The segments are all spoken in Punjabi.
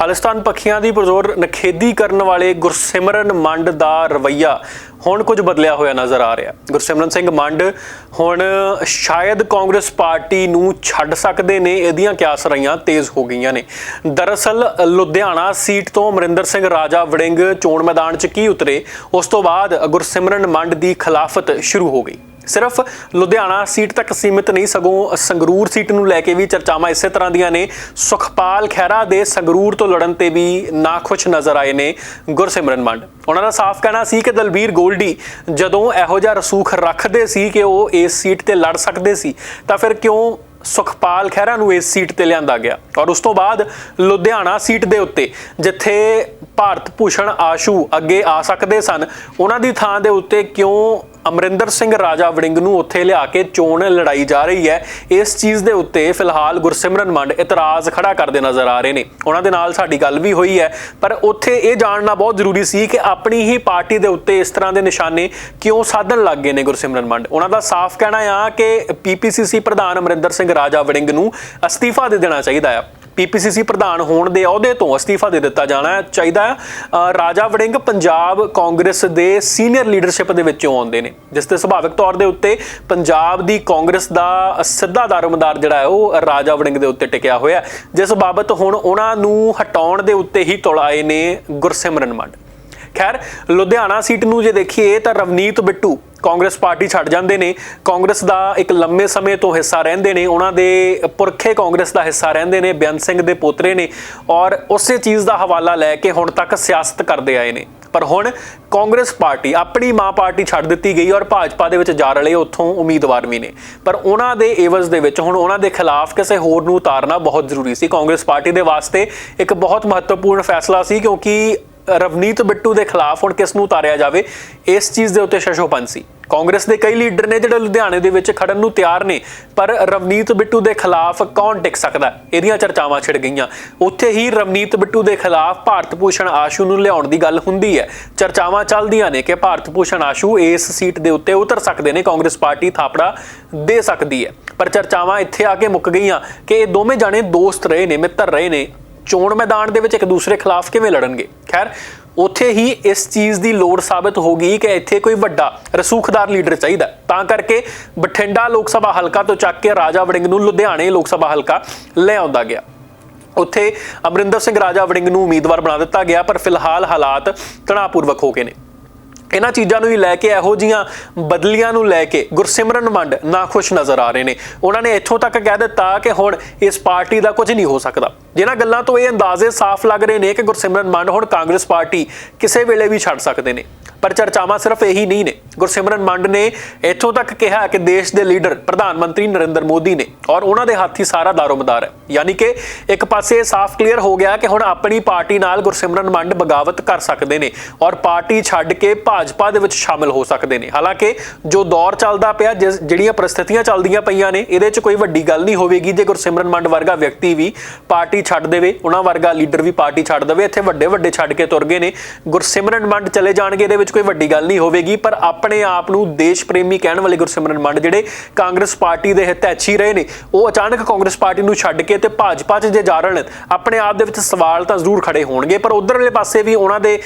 ਖਾਲਿਸਤਾਨ ਪੱਖੀਆਂ ਦੀ ਪੁਰਜ਼ੋਰ ਨਖੇਦੀ ਕਰਨ ਵਾਲੇ ਗੁਰਸਿਮਰਨ ਮੰਡ ਦਾ ਰਵਈਆ ਹੁਣ ਕੁਝ ਬਦਲਿਆ ਹੋਇਆ ਨਜ਼ਰ ਆ ਰਿਹਾ। ਗੁਰਸਿਮਰਨ ਸਿੰਘ ਮੰਡ ਹੁਣ ਸ਼ਾਇਦ ਕਾਂਗਰਸ ਪਾਰਟੀ ਨੂੰ ਛੱਡ ਸਕਦੇ ਨੇ, ਇਹਦੀਆਂ ਕਿਆਸਰਾਈਆਂ ਤੇਜ਼ ਹੋ ਗਈਆਂ ਨੇ। ਦਰਅਸਲ, ਲੁਧਿਆਣਾ ਸੀਟ ਤੋਂ ਅਮਰਿੰਦਰ ਸਿੰਘ ਰਾਜਾ ਵੜਿੰਗ ਚੋਣ ਮੈਦਾਨ 'ਚ ਕੀ ਉਤਰੇ? ਉਸ ਤੋਂ ਬਾਅਦ ਗੁਰਸਿਮਰਨ ਮੰਡ ਦੀ ਖਿਲਾਫਤ ਸ਼ੁਰੂ ਹੋ ਗਈ। ਸਿਰਫ ਲੁਧਿਆਣਾ ਸੀਟ ਤੱਕ ਸੀਮਿਤ ਨਹੀਂ, ਸਗੋਂ ਸੰਗਰੂਰ ਸੀਟ ਨੂੰ ਲੈ ਕੇ ਵੀ ਚਰਚਾਵਾਂ ਇਸੇ ਤਰ੍ਹਾਂ ਦੀਆਂ ਨੇ। ਸੁਖਪਾਲ ਖਹਿਰਾ ਦੇ ਸੰਗਰੂਰ ਤੋਂ ਲੜਨ ਤੇ ਵੀ ਨਾਖੁਸ਼ ਨਜ਼ਰ ਆਏ ਨੇ ਗੁਰਸਿਮਰਨ ਮੰਡ। ਉਹਨਾਂ ਦਾ ਸਾਫ਼ ਕਹਿਣਾ ਸੀ ਕਿ ਦਲਬੀਰ ਗੋਲਡੀ ਜਦੋਂ ਇਹੋ ਜਿਹਾ ਰਸੂਖ ਰੱਖਦੇ ਸੀ ਕਿ ਉਹ ਇਸ ਸੀਟ ਤੇ ਲੜ ਸਕਦੇ ਸੀ, ਤਾਂ ਫਿਰ ਕਿਉਂ ਸੁਖਪਾਲ ਖਹਿਰਾ ਨੂੰ ਇਸ ਸੀਟ ਤੇ ਲਿਆਂਦਾ ਗਿਆ? ਔਰ ਉਸ ਤੋਂ ਬਾਅਦ ਲੁਧਿਆਣਾ ਸੀਟ ਦੇ ਉੱਤੇ, ਜਿੱਥੇ ਭਾਰਤ ਭੂਸ਼ਣ ਆਸ਼ੂ ਅੱਗੇ ਆ ਸਕਦੇ ਸਨ। ਉਹਨਾਂ ਦੀ ਥਾਂ ਦੇ ਉੱਤੇ ਕਿਉਂ ਅਮਰਿੰਦਰ ਸਿੰਘ ਰਾਜਾ ਵੜਿੰਗ ਨੂੰ ਉੱਥੇ ਲਿਆ ਕੇ ਚੋਣ ਲੜਾਈ ਜਾ ਰਹੀ ਹੈ, ਇਸ ਚੀਜ਼ ਦੇ ਉੱਤੇ ਫਿਲਹਾਲ ਗੁਰਸਿਮਰਨ ਮੰਡ ਇਤਰਾਜ਼ ਖੜਾ ਕਰਦੇ ਨਜ਼ਰ ਆ ਰਹੇ ਨੇ। ਉਹਨਾਂ ਦੇ ਨਾਲ ਸਾਡੀ ਗੱਲ ਵੀ ਹੋਈ ਹੈ, ਪਰ ਉੱਥੇ ਇਹ ਜਾਣਨਾ ਬਹੁਤ ਜ਼ਰੂਰੀ ਸੀ ਕਿ ਆਪਣੀ ਹੀ ਪਾਰਟੀ ਦੇ ਉੱਤੇ ਇਸ ਤਰ੍ਹਾਂ ਦੇ ਨਿਸ਼ਾਨੇ ਕਿਉਂ ਸਾਧਣ ਲੱਗ ਗਏ ਨੇ ਗੁਰਸਿਮਰਨ ਮੰਡ। ਉਹਨਾਂ ਦਾ ਸਾਫ਼ ਕਹਿਣਾ ਆ ਕਿ ਪੀਪੀਸੀਸੀ ਪ੍ਰਧਾਨ ਅਮਰਿੰਦਰ ਸਿੰਘ ਰਾਜਾ ਵੜਿੰਗ ਨੂੰ ਅਸਤੀਫਾ ਦੇ ਦੇਣਾ ਚਾਹੀਦਾ ਆ। ਪੀਪੀਸੀਸੀ ਪ੍ਰਧਾਨ ਹੋਣ ਦੇ ਅਹੁਦੇ ਤੋਂ ਅਸਤੀਫਾ ਦੇ ਦਿੱਤਾ ਜਾਣਾ ਚਾਹੀਦਾ ਹੈ। ਰਾਜਾ ਵੜਿੰਗ ਪੰਜਾਬ ਕਾਂਗਰਸ ਦੇ ਸੀਨੀਅਰ ਲੀਡਰਸ਼ਿਪ ਦੇ ਵਿੱਚੋਂ ਆਉਂਦੇ ਨੇ, ਜਿਸ ਤੇ ਸੁਭਾਵਿਕ ਤੌਰ ਦੇ ਉੱਤੇ ਪੰਜਾਬ ਦੀ ਕਾਂਗਰਸ ਦਾ ਸਿੱਧਾ ਦਾਰੋਮਦਾਰ ਜਿਹੜਾ ਹੈ, ਉਹ ਰਾਜਾ ਵੜਿੰਗ ਦੇ ਉੱਤੇ ਟਿਕਿਆ ਹੋਇਆ ਜਿਸ ਬਾਬਤ ਹੁਣ ਉਹਨਾਂ ਨੂੰ ਹਟਾਉਣ ਦੇ ਉੱਤੇ ਹੀ ਤੁਲ ਆਏ ਨੇ ਗੁਰਸਿਮਰਨ ਮੰਡ। ਖੈਰ, ਲੁਧਿਆਣਾ ਸੀਟ ਨੂੰ ਜੇ ਦੇਖੀਏ ਤਾਂ ਰਵਨੀਤ ਬਿੱਟੂ ਕਾਂਗਰਸ ਪਾਰਟੀ ਛੱਡ ਜਾਂਦੇ ਨੇ, ਕਾਂਗਰਸ ਦਾ ਇੱਕ ਲੰਮੇ ਸਮੇਂ ਤੋਂ ਹਿੱਸਾ ਰਹਿੰਦੇ ਨੇ, ਉਹਨਾਂ ਦੇ ਪੁਰਖੇ ਕਾਂਗਰਸ ਦਾ ਹਿੱਸਾ ਰਹਿੰਦੇ ਨੇ ਬੇਅੰਤ ਸਿੰਘ ਦੇ ਪੋਤਰੇ ਨੇ ਔਰ ਉਸੇ ਚੀਜ਼ ਦਾ ਹਵਾਲਾ ਲੈ ਕੇ ਹੁਣ ਤੱਕ ਸਿਆਸਤ ਕਰਦੇ ਆਏ ਨੇ। ਪਰ ਹੁਣ ਕਾਂਗਰਸ ਪਾਰਟੀ ਆਪਣੀ ਮਾਂ ਪਾਰਟੀ ਛੱਡ ਦਿੱਤੀ ਗਈ ਔਰ ਭਾਜਪਾ ਦੇ ਵਿੱਚ ਜਾ ਰਲੇ ਉੱਥੋਂ ਉਮੀਦਵਾਰ ਵੀ ਨੇ। ਪਰ ਉਹਨਾਂ ਦੇ ਏਵਜ਼ ਦੇ ਵਿੱਚ ਹੁਣ ਉਹਨਾਂ ਦੇ ਖਿਲਾਫ ਕਿਸੇ ਹੋਰ ਨੂੰ ਉਤਾਰਨਾ ਬਹੁਤ ਜ਼ਰੂਰੀ ਸੀ। ਕਾਂਗਰਸ ਪਾਰਟੀ ਦੇ ਵਾਸਤੇ ਇੱਕ ਬਹੁਤ ਮਹੱਤਵਪੂਰਨ ਫੈਸਲਾ ਸੀ ਕਿਉਂਕਿ ਰਵਨੀਤ ਬਿੱਟੂ ਦੇ ਖਿਲਾਫ ਹੁਣ ਕਿਸ ਨੂੰ ਉਤਾਰਿਆ ਜਾਵੇ, ਇਸ ਚੀਜ਼ ਦੇ ਉੱਤੇ ਸ਼ਸ਼ੋਪਨ ਸੀ। ਕਾਂਗਰਸ ਦੇ ਕਈ ਲੀਡਰ ਨੇ ਜਿਹੜੇ ਲੁਧਿਆਣੇ ਦੇ ਵਿੱਚ ਖੜਨ ਨੂੰ ਤਿਆਰ ਨੇ, ਪਰ ਰਵਨੀਤ ਬਿੱਟੂ ਦੇ ਖਿਲਾਫ ਕੌਣ ਟਿਕ ਸਕਦਾ? ਇਹਦੀਆਂ ਚਰਚਾਵਾਂ ਛਿੜ ਗਈਆਂ। ਉੱਥੇ ਹੀ ਰਵਨੀਤ ਬਿੱਟੂ ਦੇ ਖਿਲਾਫ ਭਾਰਤ ਭੂਸ਼ਣ ਆਸ਼ੂ ਨੂੰ ਲਿਆਉਣ ਦੀ ਗੱਲ ਹੁੰਦੀ ਹੈ। ਚਰਚਾਵਾਂ ਚੱਲਦੀਆਂ ਨੇ ਕਿ ਭਾਰਤ ਭੂਸ਼ਣ ਆਸ਼ੂ ਇਸ ਸੀਟ ਦੇ ਉੱਤੇ ਉਤਰ ਸਕਦੇ ਨੇ, ਕਾਂਗਰਸ ਪਾਰਟੀ ਥਾਪੜਾ ਦੇ ਸਕਦੀ ਹੈ। ਪਰ ਚਰਚਾਵਾਂ ਇੱਥੇ ਆ ਕੇ ਮੁੱਕ ਗਈਆਂ ਕਿ ਇਹ ਦੋਵੇਂ ਜਾਣੇ ਦੋਸਤ ਰਹੇ ਨੇ, ਮਿੱਤਰ ਰਹੇ ਨੇ। ਚੋਣ ਮੈਦਾਨ ਦੇ ਵਿੱਚ ਇੱਕ ਦੂਸਰੇ ਖਿਲਾਫ ਕਿਵੇਂ ਲੜਨਗੇ? ਖੈਰ, ਉੱਥੇ ਹੀ ਇਸ ਚੀਜ਼ ਦੀ ਲੋੜ ਸਾਬਤ ਹੋ ਗਈ ਕਿ ਇੱਥੇ ਕੋਈ ਵੱਡਾ ਰਸੂਖਦਾਰ ਲੀਡਰ ਚਾਹੀਦਾ ਤਾਂ ਕਰਕੇ ਬਠਿੰਡਾ ਲੋਕ ਸਭਾ ਹਲਕਾ ਤੋਂ ਚੱਕ ਕੇ ਰਾਜਾ ਵੜਿੰਗ ਨੂੰ ਲੁਧਿਆਣੇ ਲੋਕ ਸਭਾ ਹਲਕਾ ਲੈ ਆਉਂਦਾ ਗਿਆ। ਉੱਥੇ ਅਮਰਿੰਦਰ ਸਿੰਘ ਰਾਜਾ ਵੜਿੰਗ ਨੂੰ ਉਮੀਦਵਾਰ ਬਣਾ ਦਿੱਤਾ ਗਿਆ, ਪਰ ਫਿਲਹਾਲ ਹਾਲਾਤ ਤਣਾਅਪੂਰਵਕ ਹੋ ਗਏ ਨੇ। ਇਹਨਾਂ ਚੀਜ਼ਾਂ ਨੂੰ ਹੀ ਲੈ ਕੇ, ਇਹੋ ਜੀਆਂ ਬਦਲੀਆਂ ਨੂੰ ਲੈ ਕੇ ਗੁਰਸਿਮਰਨ ਮੰਡ ਨਾਖੁਸ਼ ਨਜ਼ਰ ਆ ਰਹੇ ਨੇ। ਉਹਨਾਂ ਨੇ ਇੱਥੋਂ ਤੱਕ ਕਹਿ ਦਿੱਤਾ ਕਿ ਹੁਣ ਇਸ ਪਾਰਟੀ ਦਾ ਕੁਝ ਨਹੀਂ ਹੋ ਸਕਦਾ। ਜਿਨ੍ਹਾਂ ਗੱਲਾਂ ਤੋਂ ਇਹ ਅੰਦਾਜ਼ੇ ਸਾਫ਼ ਲੱਗ ਰਹੇ ਨੇ ਕਿ ਗੁਰਸਿਮਰਨ ਮੰਡ ਹੁਣ ਕਾਂਗਰਸ ਪਾਰਟੀ ਕਿਸੇ ਵੇਲੇ ਵੀ ਛੱਡ ਸਕਦੇ ਨੇ। ਪਰ ਚਰਚਾਵਾਂ ਸਿਰਫ ਇਹੀ ਨਹੀਂ ਨੇ। ਗੁਰਸਿਮਰਨ ਮੰਡ ਨੇ ਇੱਥੋਂ ਤੱਕ ਕਿਹਾ ਕਿ ਦੇਸ਼ ਦੇ ਲੀਡਰ ਪ੍ਰਧਾਨ ਮੰਤਰੀ ਨਰਿੰਦਰ ਮੋਦੀ ਨੇ ਔਰ ਉਹਨਾਂ ਦੇ ਹੱਥ ਹੀ ਸਾਰਾ ਦਾਰੋਮਦਾਰ ਹੈ। ਯਾਨੀ ਕਿ ਇੱਕ ਪਾਸੇ ਸਾਫ਼ ਕਲੀਅਰ ਹੋ ਗਿਆ ਕਿ ਹੁਣ ਆਪਣੀ ਪਾਰਟੀ ਨਾਲ ਗੁਰਸਿਮਰਨ ਮੰਡ ਬਗਾਵਤ ਕਰ ਸਕਦੇ ਨੇ ਔਰ ਪਾਰਟੀ ਛੱਡ ਕੇ ਭਾਜਪਾ ਦੇ ਵਿੱਚ ਸ਼ਾਮਿਲ ਹੋ ਸਕਦੇ ਨੇ। ਹਾਲਾਂਕਿ ਜੋ ਦੌਰ ਚੱਲਦਾ ਪਿਆ, ਜਿਸ- ਜਿਹੜੀਆਂ ਪ੍ਰਸਥਿਤੀਆਂ ਚੱਲਦੀਆਂ ਪਈਆਂ ਨੇ, ਇਹਦੇ 'ਚ ਕੋਈ ਵੱਡੀ ਗੱਲ ਨਹੀਂ ਹੋਵੇਗੀ ਜੇ ਗੁਰਸਿਮਰਨ ਮੰਡ ਵਰਗਾ ਵਿਅਕਤੀ ਵੀ ਪਾਰਟੀ ਛੱਡ ਦੇਵੇ, ਉਹਨਾਂ ਵਰਗਾ ਲੀਡਰ ਵੀ ਪਾਰਟੀ ਛੱਡ ਦੇਵੇ, ਇੱਥੇ ਵੱਡੇ ਵੱਡੇ ਛੱਡ ਕੇ ਤੁਰ ਗਏ ਨੇ। ਗੁਰਸਿਮਰਨ ਮੰਡ ਚਲੇ ਜਾਣਗੇ, ਇਹਦੇ ਵਿੱਚ ਕੋਈ ਵੱਡੀ ਗੱਲ ਨਹੀਂ ਹੋਵੇਗੀ, ਪਰ ਆਪਣੇ ਆਪ ਨੂੰ ਦੇਸ਼ ਪ੍ਰੇਮੀ ਕਹਿਣ ਵਾਲੇ ਗੁਰਸਿਮਰਨ ਮੰਡ ਜਿਹੜੇ ਕਾਂਗਰਸ ਪਾਰਟੀ ਦੇ ਹਿਤੈਸ਼ੀ ਰਹੇ ਨੇ, ਉਹ ਅਚਾਨਕ ਕਾਂਗਰਸ ਪਾਰਟੀ ਨੂੰ ਛੱਡ ਕੇ ਤੇ ਭਾਜਪਾ 'ਚ ਜੇ ਜਾ ਰਣ ਆਪਣੇ ਆਪ ਦੇ ਵਿੱਚ ਸਵਾਲ ਤਾਂ ਜ਼ਰੂਰ ਖੜੇ ਹੋਣਗੇ, ਪਰ ਉਧਰਲੇ ਪਾਸੇ ਵੀ ਉਹਨਾਂ ਦੇ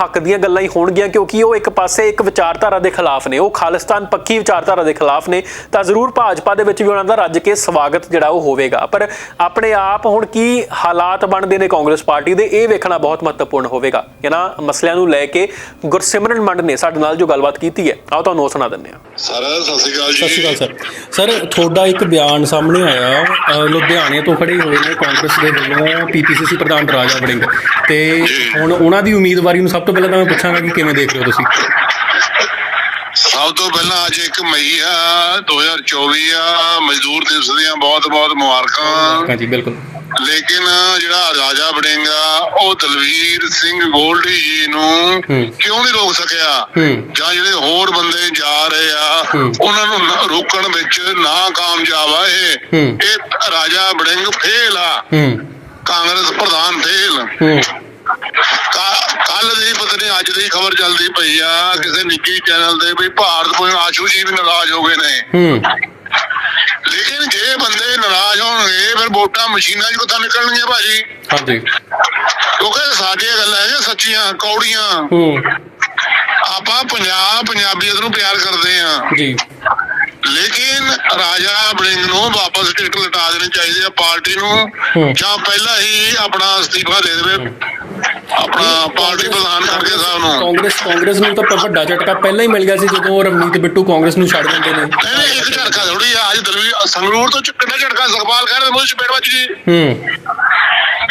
ਹੱਕ ਦੀਆਂ ਗੱਲਾਂ ਹੀ ਹੋਣਗੀਆਂ, ਕਿਉਂਕਿ ਉਹ ਇੱਕ ਪਾਸੇ ਇੱਕ ਵਿਚਾਰਧਾਰਾ ਦੇ ਖਿਲਾਫ ਨੇ, ਉਹ ਖਾਲਿਸਤਾਨ ਪੱਕੀ ਵਿਚਾਰਧਾਰਾ ਦੇ ਖਿਲਾਫ ਨੇ, ਤਾਂ ਜ਼ਰੂਰ ਭਾਜਪਾ ਦੇ ਵਿੱਚ ਵੀ ਉਹਨਾਂ ਦਾ ਰੱਜ ਕੇ ਸਵਾਗਤ ਜਿਹੜਾ ਉਹ ਹੋਵੇਗਾ। ਪਰ ਆਪਣੇ ਆਪ ਹੁਣ ਕੀ ਹਾਲਾਤ ਬਣਦੇ ਨੇ ਕਾਂਗਰਸ ਪਾਰਟੀ ਦੇ, ਇਹ ਵੇਖਣਾ ਬਹੁਤ ਮਹੱਤਵਪੂਰਨ ਹੋਵੇਗਾ। ਇਹਨਾਂ ਮਸਲਿਆਂ ਨੂੰ ਲੈ ਕੇ ਗੁਰਸਿਮਰਨ ਮੰਡ ਨੇ ਸਾਡੇ ਨਾਲ ਜੋ ਗੱਲਬਾਤ ਕੀਤੀ ਹੈ ਆਓ ਤੁਹਾਨੂੰ ਉਹ ਸੁਣਾ ਦਿੰਦੇ ਹਾਂ। ਸਰ ਸਤਿ ਸ਼੍ਰੀ ਅਕਾਲ ਜੀ। ਸਤਿ ਸ਼੍ਰੀ ਅਕਾਲ ਸਰ। ਸਰ ਤੁਹਾਡਾ ਇੱਕ ਬਿਆਨ ਸਾਹਮਣੇ ਆਇਆ ਲੁਧਿਆਣੇ ਤੋਂ ਖੜੇ ਹੋਏ ਨੇ ਕਾਂਗਰਸ ਦੇ ਵੱਲੋਂ ਪੀਪੀਸੀਸੀ ਪ੍ਰਧਾਨ ਰਾਜਾ ਵੜਿੰਗ। ਤੇ ਹੁਣ ਉਹਨਾਂ ਦੀ ਉਮੀਦਵਾਰੀ ਨੂੰ ਸਭ ਤੋਂ ਪਹਿਲਾਂ ਤਾਂ ਮੈਂ ਪੁੱਛਾਂਗਾ ਕਿ ਕਿਵੇਂ ਦੇਖ ਰਹੇ ਹੋ ਤੁਸੀਂ? ਸਭ ਤੋਂ ਪਹਿਲਾਂ ਅੱਜ 1 ਮਈ ਆ 2024 ਆ ਮਜ਼ਦੂਰ ਦਿਵਸ ਦੀਆਂ ਬਹੁਤ ਬਹੁਤ ਮੁਬਾਰਕਾਂ ਹਾਂਜੀ ਬਿਲਕੁਲ। ਲੇਕਿਨ ਜਿਹੜਾ ਰਾਜਾ ਬੜਿੰਗਾ ਉਹ ਦਲਵੀਰ ਸਿੰਘ ਗੋਲਡੀ ਜੀ ਨੂੰ। ਕਿਉਂ ਨਹੀਂ ਰੋਕ ਸਕਿਆ। ਜਾਂ ਜਿਹੜੇ ਹੋਰ ਬੰਦੇ ਜਾ ਰਹੇ ਆ। ਉਹਨਾਂ ਨੂੰ ਰੋਕਣ ਵਿੱਚ ਨਾ ਕਾਮਯਾਬ ਆ ਇਹ। ਇਹ ਰਾਜਾ ਬੜਿੰਗ ਫੇਲ ਆ ਕਾਂਗਰਸ ਪ੍ਰਧਾਨ ਫੇਲ ਕੱਲ ਦੀ ਪਤਾ ਨਹੀਂ ਅੱਜ ਦੀ ਖਬਰ ਚੱਲਦੀ ਪਈ ਆ ਕਿਸੇ ਨਿੱਜੀ ਚੈਨਲ ਤੇ ਵੀ ਭਾਰਤ ਕੋਈ ਆਸ਼ੂ ਜੀ ਵੀ ਨਾਰਾਜ਼ ਹੋ ਗਏ ਨੇ ਹੂੰ ਲੇਕਿਨ ਜੇ ਬੰਦੇ ਨਾਰਾਜ਼ ਹੋਣਗੇ ਫਿਰ ਵੋਟਾਂ ਮਸ਼ੀਨਾਂ 'ਚ ਕਿੱਥੋਂ ਨਿਕਲਣਗੀਆਂ ਭਾਜੀ? ਹਾਂਜੀ। ਕਿਉਂਕਿ ਸਾਡੀਆਂ ਗੱਲਾਂ ਹੈ ਸੱਚੀਆਂ ਕੌੜੀਆਂ। ਹੂੰ। ਆਪਾਂ ਪੰਜਾਬ ਪੰਜਾਬੀਅਤ ਨੂੰ ਪਿਆਰ ਕਰਦੇ ਆ ਜੀ। ਲੇਕਿਨ ਰਾਜਾ ਬੜਿੰਗ ਨੂੰ ਵਾਪਸ ਟਿਕਟ ਲਟਾ ਦੇਣੀ ਚਾਹੀਦੀ ਹੈ ਪਾਰਟੀ ਨੂੰ। ਜਾਂ ਪਹਿਲਾਂ ਹੀ ਆਪਣਾ ਅਸਤੀਫਾ ਦੇ ਦੇਵੇ। ਆਪਣਾ ਪਾਰਟੀ ਪ੍ਰਧਾਨ ਕਰਕੇ ਸਾਹਿਬ ਨੂੰ। ਕਾਂਗਰਸ ਕਾਂਗਰਸ ਨੂੰ ਤਾਂ ਵੱਡਾ ਝਟਕਾ ਪਹਿਲਾਂ ਹੀ ਮਿਲ ਗਿਆ ਸੀ ਜਦੋਂ ਰਵਨੀਤ ਬਿੱਟੂ ਕਾਂਗਰਸ ਨੂੰ ਛੱਡ ਦਿੰਦੇ ਨੇ। ਨਹੀਂ ਇੱਕ ਝਟਕਾ ਥੋੜੀ ਆ ਅੱਜ ਦਲਵੀ ਸੰਗਰੂਰ ਤੋਂ ਚ- ਕਿੰਨਾ ਝਟਕਾ ਸੁਖਪਾਲ ਖਹਿਰਾ ਦੇ ਮੂੰਹ 'ਚ ਪੇੜ ਵੱਜ ਗਈ। ਹੂੰ।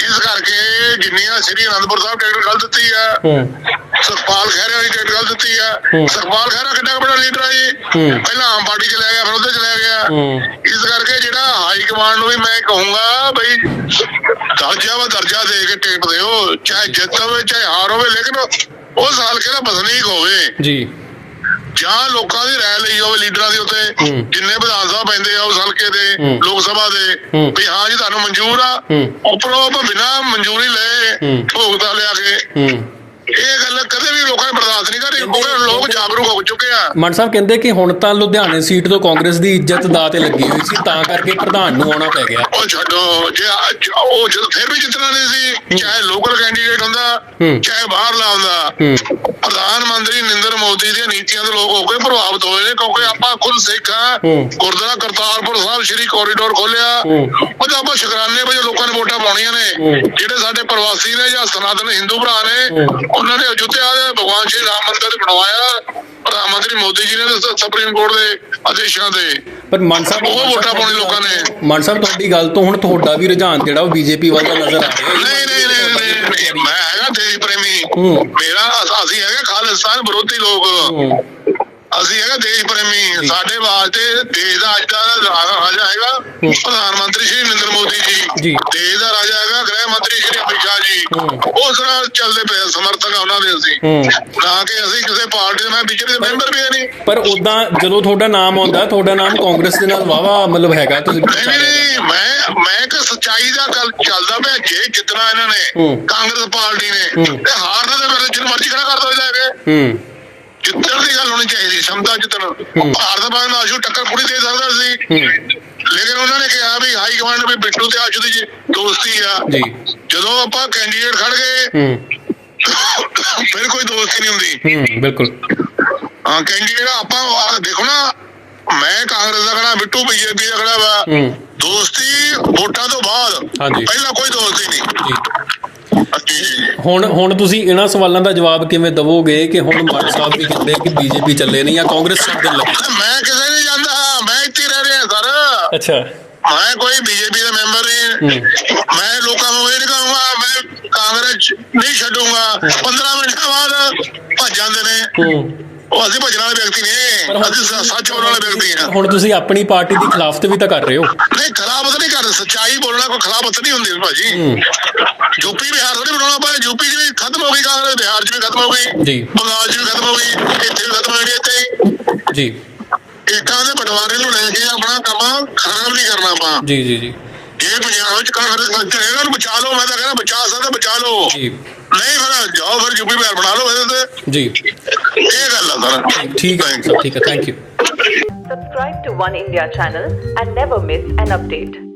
ਇਸ ਕਰਕੇ ਜਿੰਨੀਆਂ ਸ੍ਰੀ ਅਨੰਦਪੁਰ ਸਾਹਿਬ ਟਿਕਟ ਗੱਲ ਦਿੱਤੀ ਹੂੰ। ਸੁਖਪਾਲ ਖਹਿਰੇ ਵਾਲੀ ਟਿਕਟ ਗੱਲ ਦਿੱਤੀ ਹੂੰ। ਸੁਖਪਾਲ ਖਹਿਰਾ ਕਿੰਨਾ ਬੜਾ ਲੀਡਰ ਹੈ ਜੀ। ਪਹਿਲਾਂ ਆਮ ਪਾਰਟੀ ਚਲਾ ਗਿਆ ਫਿਰ ਉਹਦੇ ਚਲਾ ਗਿਆ। ਹੂੰ। ਇਸ ਕਰਕੇ ਜਿਹੜਾ ਹਾਈ ਕਮਾਂਡ ਨੂੰ ਵੀ ਮੈਂ ਕਹੂੰਗਾ ਬਈ ਦਰਜਾ ਵਾ ਦਰਜਾ ਦੇ ਕੇ ਟਿਕਟ ਦਿਓ ਚਾਹੇ ਜਿੱਤ ਹੋਵੇ ਚਾਹੇ ਹਾਰ ਹੋਵੇ ਲੇਕਿਨ ਉਸ ਹਲਕੇ ਦਾ ਵਸਨੀਕ ਹੋਵੇ ਜੀ ਜਾਂ ਲੋਕਾਂ ਦੀ ਰਾਏ ਲਈ ਹੋਵੇ ਲੀਡਰਾਂ ਦੀ ਉੱਤੇ। ਜਿੰਨੇ ਵਿਧਾਨ ਸਭਾ ਪੈਂਦੇ ਆ ਉਸ ਹਲਕੇ ਦੇ। ਲੋਕ ਸਭਾ ਦੇ। ਵੀ ਹਾਂ ਜੀ ਤੁਹਾਨੂੰ ਮਨਜ਼ੂਰ ਆ। ਉੱਪਰੋਂ ਬਿਨਾਂ ਮਨਜ਼ੂਰੀ ਲਏ। ਭੋਗਤਾ ਲਿਆ ਕੇ ਇਹ ਗੱਲ ਕਦੇ ਵੀ ਲੋਕਾਂ ਨੇ ਬਰਦਾਸ਼ਤ ਨਹੀਂ ਕਰੀ ਕਿਉਂਕਿ ਲੋਕ ਜਾਗਰੂਕ ਹੋ ਚੁੱਕੇ ਆ ਮਨ ਸਾਹਿਬ ਕਹਿੰਦੇ ਕਿ ਹੁਣ ਤਾਂ ਲੁਧਿਆਣੇ ਸੀਟ ਤੋਂ ਕਾਂਗਰਸ ਦੀ ਇੱਜ਼ਤ ਦਾਅ ਤੇ ਲੱਗੀ ਹੋਈ ਸੀ ਤਾਂ ਕਰਕੇ ਪ੍ਰਧਾਨ ਨੂੰ ਆਉਣਾ ਪੈ ਗਿਆ ਉਹ ਛੱਡੋ ਜੇ ਉਹ ਜਦ ਫਿਰ ਵੀ ਜਿੱਤਣਾ ਨਹੀਂ ਸੀ ਚਾਹੇ ਲੋਕਲ ਕੈਂਡੀਡੇਟ ਹੁੰਦਾ। ਚਾਹੇ ਬਾਹਰਲਾ ਹੁੰਦਾ ਹੂੰ ਪ੍ਰਧਾਨ ਮੰਤਰੀ ਨਰਿੰਦਰ ਮੋਦੀ ਦੀਆਂ ਨੀਤੀਆਂ ਤੋਂ ਲੋਕ ਹੋ ਕੇ ਪ੍ਰਭਾਵਿਤ ਹੋਏ ਨੇ ਕਿਉਂਕਿ ਆਪਾਂ ਖੁਦ ਸਿੱਖ ਆ। ਗੁਰਦੁਆਰਾ ਕਰਤਾਰਪੁਰ ਸਾਹਿਬ ਸ਼੍ਰੀ ਕੋਰੀਡੋਰ ਖੋਲਿਆ ਹੂੰ। ਉਹ ਤਾਂ ਆਪਾਂ ਸ਼ੁਕਰਾਨੇ ਵਜੋਂ ਲੋਕਾਂ ਨੇ ਵੋਟਾਂ ਪਾਉਣੀਆਂ ਨੇ। ਜਿਹੜੇ ਸਾਡੇ ਪ੍ਰਵਾਸੀ ਨੇ ਜਾਂ ਸਨਾਤਨ ਹਿੰਦੂ ਭਰਾ ਨੇ। ਉਹਨਾਂ ਨੇ ਅਯੁੱਧਿਆ ਦੇ ਭਗਵਾਨ ਸ਼੍ਰੀ ਰਾਮ ਮੰਦਿਰ ਬਣਵਾਇਆ। ਪ੍ਰਧਾਨ ਮੰਤਰੀ ਮੋਦੀ ਜੀ ਨੇ ਸੁਪਰੀਮ ਕੋਰਟ ਦੇ ਆਦੇਸ਼ਾਂ ਦੇ ਪਰ ਮਨ ਸਾਹਿਬ ਉਹ ਵੋਟਾਂ ਪਾਉਣੀ ਲੋਕਾਂ ਨੇ। ਮਨ ਸਾਹਿਬ ਤੁਹਾਡੀ ਗੱਲ ਤੋਂ ਹੁਣ ਤੁਹਾਡਾ ਵੀ ਰੁਝਾਨ ਜਿਹੜਾ ਉਹ ਬੀਜੇਪੀ ਵੱਲ ਦਾ ਨਜ਼ਰ ਆ ਰਿਹਾ। ਨਹੀਂ ਨਹੀਂ ਨਹੀਂ ਮੈਂ ਹੈਗਾ ਦੇਸ਼ ਪ੍ਰੇਮੀ। ਮੇਰਾ ਅਸ- ਹੈਗੇ ਖਾਲਿਸਤਾਨ ਵਿਰੋਧੀ ਲੋਕ। ਅਸੀਂ ਹੈਗਾ ਦੇਸ਼ ਪ੍ਰੇਮੀ ਸਾਡੇ ਵਾਸਤੇ ਦੇਸ਼ ਦਾ ਅੱਜ ਦਾ ਰਾਜਾ ਹੈਗਾ ਪ੍ਰਧਾਨ ਮੰਤਰੀ ਸ਼੍ਰੀ ਨਰਿੰਦਰ ਮੋਦੀ ਜੀ। ਦੇਸ਼ ਦਾ ਰਾਜਾ ਹੈਗਾ ਗ੍ਰਹਿ ਮੰਤਰੀ ਸ਼੍ਰੀ ਅਮਿਤ ਸ਼ਾਹ ਜੀ। ਉਸ ਨਾਲ ਚੱਲਦੇ ਪਏ ਸਮਰਥਕ ਉਹਨਾਂ ਦੇ ਅਸੀਂ। ਨਾ ਕਿ ਅਸੀਂ ਕਿਸੇ ਪਾਰਟੀ ਦੇ ਮੈਂ ਦੇ ਮੈਂਬਰ ਵੀ ਨਹੀਂ ਪਰ ਉਦਾਂ ਜਦੋਂ ਤੁਹਾਡਾ ਨਾਮ ਆਉਂਦਾ ਤੁਹਾਡਾ ਨਾਮ ਕਾਂਗਰਸ ਦੇ ਨਾਲ ਵਾਵਾ ਮਤਲਬ ਹੈਗਾ ਤੁਸੀਂ ਨਹੀਂ ਮੈਂ ਮੈਂ ਕਿ ਸੱਚਾਈ ਦਾ ਗੱਲ ਚੱਲਦਾ ਪਿਆ ਜੇ ਜਿੱਤਣਾ ਇਹਨਾਂ ਨੇ। ਕਾਂਗਰਸ ਪਾਰਟੀ ਨੇ। ਤੇ ਹਾਰਨਾ ਮੇਰੇ ਜਿੰਨ ਮਰਜ਼ੀ ਖੜਾ ਕਰ ਦੋ ਜਾ ਕੇ ਹੂੰ ਜਿੱਤਣ ਦੀ ਗੱਲ ਹੋਣੀ ਚਾਹੀਦੀ ਸ਼ਮਤਾ ਜਿੱਤਣ ਭਾਰਤ ਬਾਦ ਨਾਲ ਆਸ਼ੂ ਟੱਕਰ ਪੂਰੀ ਦੇ ਸਕਦਾ ਸੀ। ਲੇਕਿਨ ਉਹਨਾਂ ਨੇ ਕਿਹਾ ਵੀ ਹਾਈ ਕਮਾਂਡ ਵੀ ਬਿੱਟੂ ਤੇ ਆਸ਼ੂ ਦੀ ਜੀ ਦੋਸਤੀ ਆ। ਜੀ। ਜਦੋਂ ਆਪਾਂ ਕੈਂਡੀਡੇਟ ਖੜ ਗਏ ਫਿਰ ਕੋਈ ਦੋਸਤੀ ਨਹੀਂ ਹੁੰਦੀ। ਬਿਲਕੁਲ। ਹਾਂ ਕੈਂਡੀਡੇਟ ਆਪਾਂ ਦੇਖੋ ਨਾ ਮੈਂ ਕਾਂਗਰਸ ਦਾ ਖੜਾ ਬਿੱਟੂ ਬੀਜੇਪੀ ਦਾ ਖੜਾ ਵਾ। ਦੋਸਤੀ ਵੋਟਾਂ ਤੋਂ ਬਾਅਦ। ਪਹਿਲਾਂ ਕੋਈ ਦੋਸਤੀ ਨਹੀਂ। ਹੁਣ ਹੁਣ ਤੁਸੀਂ ਇਹਨਾਂ ਸਵਾਲਾਂ ਦਾ ਜਵਾਬ ਕਿਵੇਂ ਦਵੋਗੇ ਕਿ ਹੁਣ ਮਾਨ ਸਾਹਿਬ ਵੀ ਕਹਿੰਦੇ ਕਿ ਬੀਜੇਪੀ ਚੱਲੇ ਨਹੀਂ ਜਾਂ ਕਾਂਗਰਸ ਛੱਡਣ ਲੱਗੇ? ਮੈਂ ਕਿਸੇ ਨਹੀਂ ਜਾਂਦਾ। ਮੈਂ ਇੱਥੇ ਰਹਿ ਰਿਹਾ ਸਰ। ਅੱਛਾ। ਮੈਂ ਕੋਈ ਬੀਜੇਪੀ ਦਾ ਮੈਂਬਰ ਨਹੀਂ। ਮੈਂ ਲੋਕਾਂ ਨੂੰ ਇਹ ਨਹੀਂ ਕਹੂੰਗਾ ਮੈਂ ਕਾਂਗਰਸ ਨਹੀਂ ਛੱਡੂੰਗਾ। 15 ਮਿੰਟਾਂ ਬਾਅਦ ਭੱਜ ਜਾਂਦੇ ਨੇ। ਉਹ ਅਸੀਂ ਭੱਜਣ ਵਾਲੇ ਵਿਅਕਤੀ ਹੁਣ ਅਸੀਂ ਸੱਚ ਬੋਲਣ ਵਾਲੇ ਵਿਅਕਤੀ ਹਾਂ। ਹੁਣ ਤੁਸੀਂ ਆਪਣੀ ਪਾਰਟੀ ਦੀ ਖਿਲਾਫਤ ਵੀ ਤਾਂ ਕਰ ਰਹੇ ਹੋ। ਨਹੀਂ ਖਰਾਬਤ ਨਹੀਂ ਕਰਦੇ ਸੱਚਾਈ ਬੋਲਣਾ ਕੋਈ ਖਰਾਬਤ ਨਹੀਂ ਹੁੰਦੀ ਭਾਜੀ। ਯੂਪੀ ਬਿਹਾਰ ਨਹੀਂ ਬਣਾਉਣਾ ਪਾਇਆ ਯੂਪੀ 'ਚ ਵੀ ਖਤਮ ਹੋ ਗਈ ਕਾਂਗਰਸ ਬਿਹਾਰ 'ਚ ਵੀ ਖਤਮ ਹੋ ਗਈ ਜੀ। ਬੰਗਾਲ 'ਚ ਵੀ ਖਤਮ ਹੋ ਗਈ ਇੱਥੇ ਵੀ ਖਤਮ ਹੋ ਗਈ ਇੱਥੇ। ਜੀ। ਇੱਟਾਂ ਦੇ ਬਟਵਾਰੇ ਨੂੰ ਲੈ ਕੇ ਆਪਣਾ ਕੰਮ ਖਰਾਬ ਨਹੀਂ ਕਰਨਾ ਆਪਾਂ। ਜੀ ਜੀ ਜੀ। ਜੇ ਪੰਜਾਬ ਵਿੱਚ ਕਾਂਗਰਸ ਹੈਗਾ ਨੂੰ ਬਚਾ ਲਓ ਮੈਂ ਤਾਂ ਕਹਿੰਦਾ ਬਚਾ ਸਕਦਾ ਬਚਾ ਲਓ। ਜੀ। ਨਹੀਂ ਫਿਰ ਜਾਓ ਫਿਰ ਯੂਪੀ ਬਿਹਾਰ ਬਣਾ ਲਓ ਇਹਦੇ ਤੇ। ਜੀ। ਇਹ ਗੱਲ ਆ ਸਰ। ਠੀਕ ਹੈ ਠੀਕ ਹੈ thank you Subscribe to One India channel and never miss an update.